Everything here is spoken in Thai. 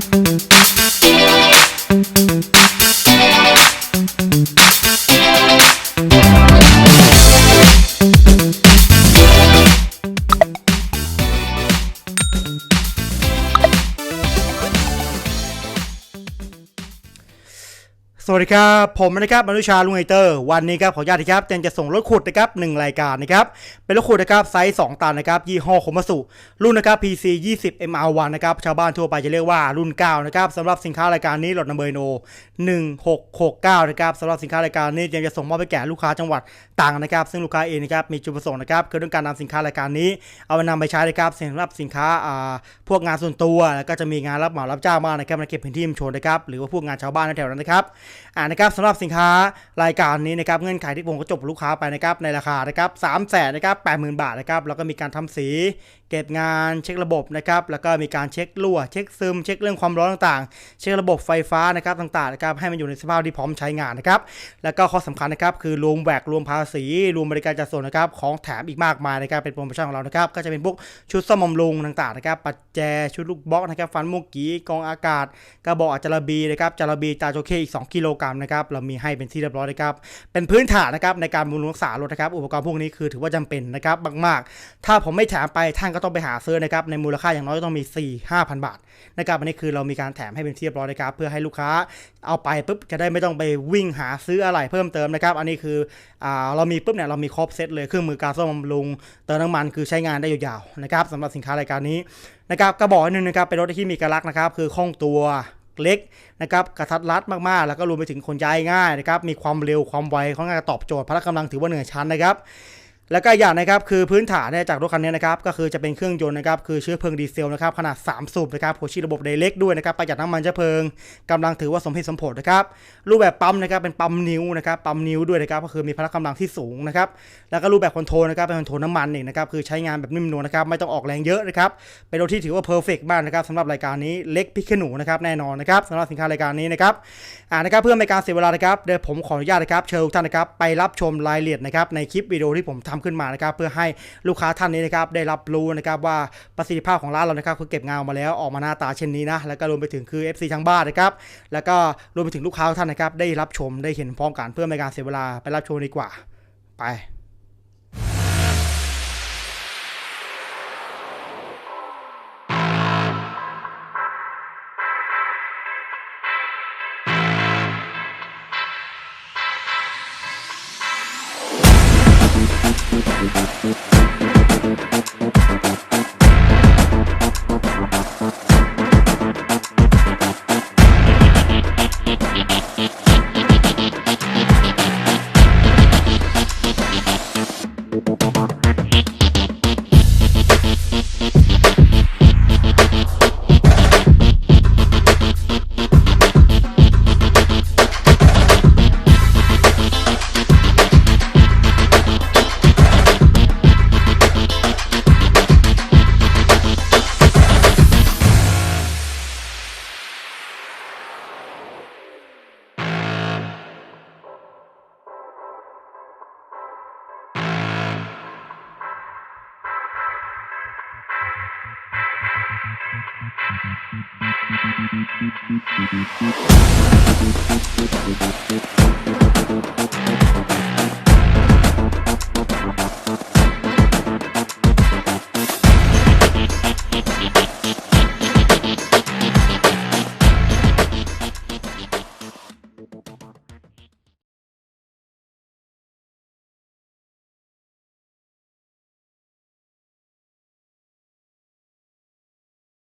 Thank you. สวัสดีครับ ผมนะครับมนุชาลุงไอเตอร์ วันนี้ครับขออนุญาตนะครับเจนจะส่งรถขุดนะครับหนึ่งรายการนะครับ เป็นรถขุดนะครับไซส์2ตันนะครับ ยี่ห้อโคมาสุรุ่นนะครับ PC 20 MR1 นะครับ ชาวบ้านทั่วไปจะเรียกว่ารุ่น 9 นะครับสำหรับสินค้ารายการนี้รถนัมเบอร์โน 1669 นะครับสำหรับสินค้ารายการนี้เจนจะส่งมอบไปแก่ลูกค้าจังหวัดต่างนะครับ ซึ่งลูกค้าเองนะครับมีจุดประสงค์นะครับคือเรื่องการนำสินค้ารายการนี้ เอาไปนำไปใช้นะครับสำหรับสินค้าอ่าพวกงานส่วนตัวแล้วก็จะมีงานรับเหมารับจ้างบ้านะครับในเขตพื้นที่ชุมชนนะครับหรือว่าพวกงานชาวบ้านในแถวนั้นนะครับอ่านะครับสำหรับสินค้ารายการนี้นะครับเงื่อนไขที่ผมก็จบกับลูกค้าไปนะครับในราคานะครับสามแสนนะครับแปดหมื่นบาทนะครับแล้วก็มีการทำสี เก็บงานเช็คระบบนะครับแล้วก็มีการเช็ครั่วเช็คซึม เช็คเรื่องความร้อนต่างๆ เช็คระบบไฟฟ้านะครับต่างๆนะครับให้มันอยู่ในสภาพที่พร้อมใช้งานนะครับแล้วก็ข้อสำคัญนะครับคือรวมแหวกรวมภาษีรวมบริการจัดส่งนะครับของแถมอีกมากมายนะครับเป็นโปรโมชั่นของเรานะครับก็จะเป็นพวกชุดซ่อมบำรุงต่างๆนะครับปัจแจชุดลูกบล็อกนะครับฟันมุกกีกองอากาศกระบอกอัจารบีนะครับจารบีตาโจเคอีก 2กิโลกรัมนะครับเรามีให้เป็นที่เรียบร้อยนะครับเป็นพื้นฐานนะครับในการบำรุงรักษารถนะครับอุปกรณ์พวกนี้คือถือว่าจำเป็นนะครับมากๆ ถ้าผมไม่แถมไปท่านก็ต้องไปหาซื้อนะครับในมูลค่าอย่างน้อยต้องมี 4 5 0 0 0 บาทนะครับอันนี้คือเรามีการแถมให้เป็นที่เรียบร้อยนะครับเพื่อให้ลูกค้าเอาไปปุ๊บจะได้ไม่ต้องไปวิ่งหาซื้ออะไรเพิ่มเติมนะครับอันนี้คืออเรามีปุ๊บเนี่ยเรามีครบเซตเลยเครื่องมือการซ่อมบำรุงเติมน้ำมันคือใช้งานได้ยาวๆนะครับสำหรับสินค้ารายการนี้นะครับกระบอกหนึงนะครับเป็นรถที่มีกระลักนะครับคือคล่องตัว เล็กนะครับกระทัดรัดมากๆ แล้วก็รวมไปถึงคนย้ายง่ายนะครับมีความเร็วความไวค่อนข้างจะตอบโจทย์พละกำลังถือว่าเหนือชั้นนะครับ แล้วก็อย่างนะครับคือพื้นฐานเนี่ยจากรถคันนี้นะครับก็คือจะเป็นเครื่องยนต์นะครับคือเชื้อเพลิงดีเซลนะครับขนาด 3 สูบนะครับหัวฉีดระบบไดเรกด้วยนะครับประหยัดน้ำมันเชื้อเพลิงกำลังถือว่าสมเหตุสมผลนะครับรูปแบบปั๊มนะครับเป็นปั๊มนิ้วนะครับปั๊มนิ้วด้วยนะครับก็คือมีพละกำลังที่สูงนะครับแล้วก็รูปแบบคอนโทรลนะครับเป็นคอนโทรลน้ำมันเองนะครับคือใช้งานแบบนิ่มนวลนะครับไม่ต้องออกแรงเยอะนะครับเป็นรถที่ถือว่าเพอร์เฟกต์มากนะครับสำหรับรายการนี้เล็กพิกขหนูนะครับแน่นอนนะครับสำหรับสินค้ารายการนี้นะครับอ่านะครับเพื่อไม่การเสียเวลานะครับเดี๋ยวผมขออนุญาตนะครับเชิญทุกท่านนะครับไปรับชมรายละเอียดนะครับในคลิปวิดีโอที่ผมทำขึ้นมานะครับเพื่อให้ลูกค้าท่านนี้นะครับได้รับรู้นะครับว่าประสิทธิภาพของร้านเรานะครับคือเก็บงานออกมาแล้วออกมาหน้าตาเช่นนี้นะแล้วก็รวมไปถึงคือ FC ทางบ้านนะครับแล้วก็รวมไปถึงลูกค้าท่านนะครับได้รับชมได้เห็นพร้อมกันเพื่อไม่ให้การเสียเวลาไปรับชมดีกว่า ไป